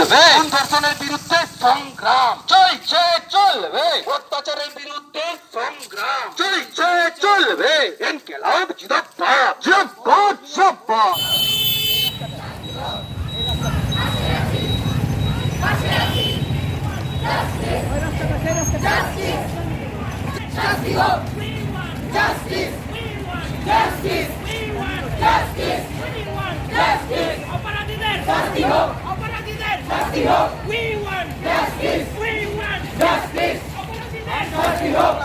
চলবে। ধর্ষণের বিরুদ্ধে সংগ্রাম। চলছে চলবে। অত্যাচারের বিরুদ্ধে সংগ্রাম। চলছে চলবে। ইনকিলাব জিন্দাবাদ জিন্দাবাদ জিন্দাবাদ অপরাধীদের অপরাধীদের শাস্তি হোক we want justice we want justice অপরাধীদের শাস্তি হোক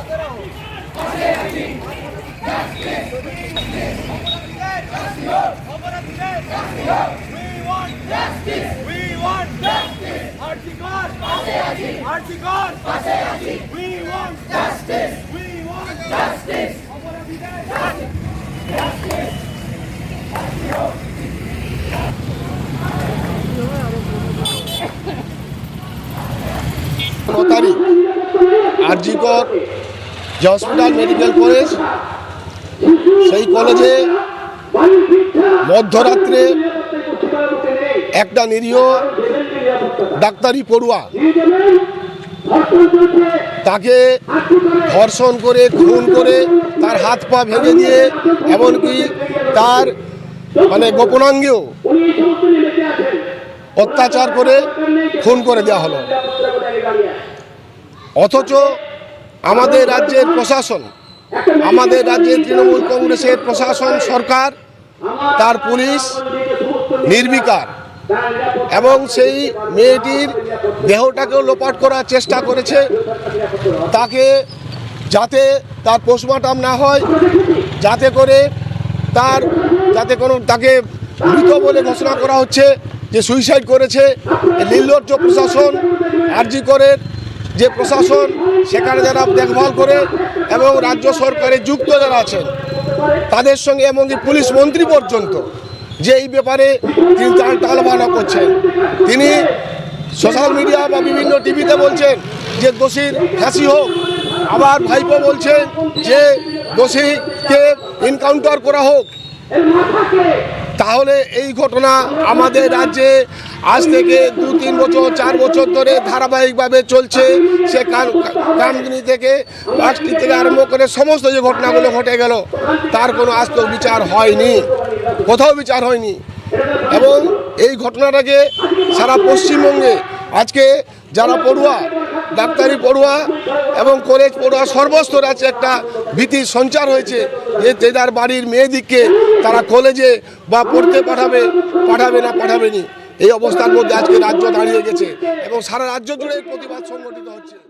পনেরো তারিখ RG Kar যে হসপিটাল মেডিকেল কলেজ সেই কলেজে মধ্যরাত্রে একটা নিরীহ ডাক্তারি পড়ুয়া তাকে ধর্ষণ করে, খুন করে, তার হাত পা ভেঙে দিয়ে, এমনকি তার মানে গোপনাঙ্গেও অত্যাচার করে, খুন করে দেওয়া হলো। অথচ আমাদের রাজ্যের প্রশাসন, আমাদের রাজ্যের তৃণমূল কংগ্রেসের প্রশাসন সরকার, তার পুলিশ নির্বিকার এবং সেই মেয়েটির দেহটাকেও লোপাট করার চেষ্টা করেছে। তাকে যাতে তার পোস্টমর্টম না হয়, যাতে করে তার, যাতে কোনো, তাকে মৃত বলে ঘোষণা করা হচ্ছে যে সুইসাইড করেছে। নির্লজ্জ প্রশাসন আরজি করে যে প্রশাসন সেখানে যারা দেখভাল করে এবং রাজ্য সরকারে যুক্ত যারা আছেন, তাদের সঙ্গে এমনকি পুলিশ মন্ত্রী পর্যন্ত যে এই ব্যাপারে তিনি তার টালবানা করছেন। তিনি সোশ্যাল মিডিয়া বা বিভিন্ন টিভিতে বলছেন যে দোষীর ফাঁসি হোক। আবার ভাইপো বলছেন যে দোষীকে এনকাউন্টার করা হোক। তাহলে এই ঘটনা আমাদের রাজ্যে আজ থেকে দু, তিন বছর, চার বছর ধরে ধারাবাহিকভাবে চলছে। সে কামদিনী থেকে পাঁচটি থেকে আরম্ভ করে সমস্ত যে ঘটনাগুলো ঘটে গেল, তার কোনো আজ তো বিচার হয়নি। কোথাও বিচার হয়নি। এবং এই ঘটনাটাকে সারা পশ্চিমবঙ্গে, আজকে যারা পড়ুয়া ডাক্তারি পড়ুয়া এবং কলেজ পড়ুয়া সর্বস্তর আছে একটা ভীতির সঞ্চার হয়েছে যে যার বাড়ির মেয়েদিকে তারা কলেজে বা পড়তে পাঠাবে পাঠাবে না পাঠাবেনি। এই অবস্থার মধ্যে আজকে রাজ্য দাঁড়িয়ে গেছে এবং সারা রাজ্য জুড়ে প্রতিবাদ সংগঠিত হচ্ছে।